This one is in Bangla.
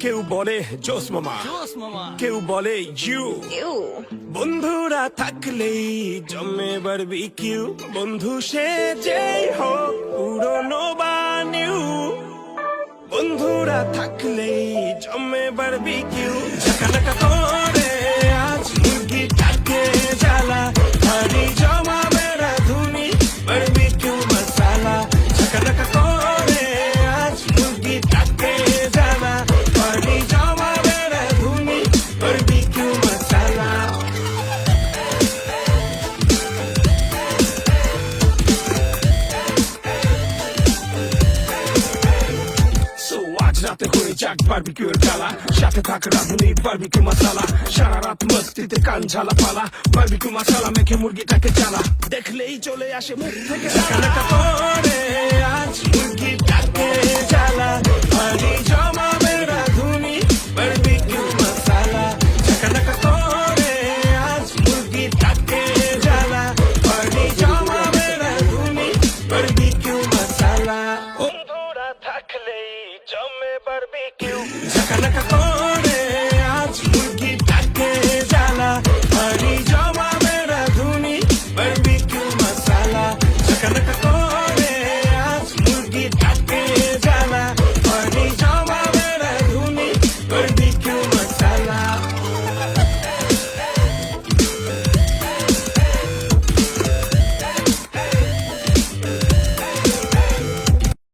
কেউ বলে জোস মামা। জোস মামা। কেউ বলে ইউ। ইউ। বন্ধুরা থাকলেই জমে বারবি কিউ। বন্ধু সে যেই হোক পুরনো বা নিউ। বন্ধুরা থাকলেই জমে বারবি কিউ। ঝাঁকানাকা করে আজ করে যাক বারবিকিউর ডালা সাথে থাক রাঁধুনির বারবিকিউ মশালা সারা রাত মস্তিতে কান ঝালা পালা। বারবিকিউ মশালা মেখে মুরগিটাকে চালা। দেখলেই চলে আসে মুখ থেকে जमे बारबेक्यू झकनक कोने आज मुर्गी टाके जाला। हरी जमा मेरा धुनी बारबेक्यू मसाला। झकनक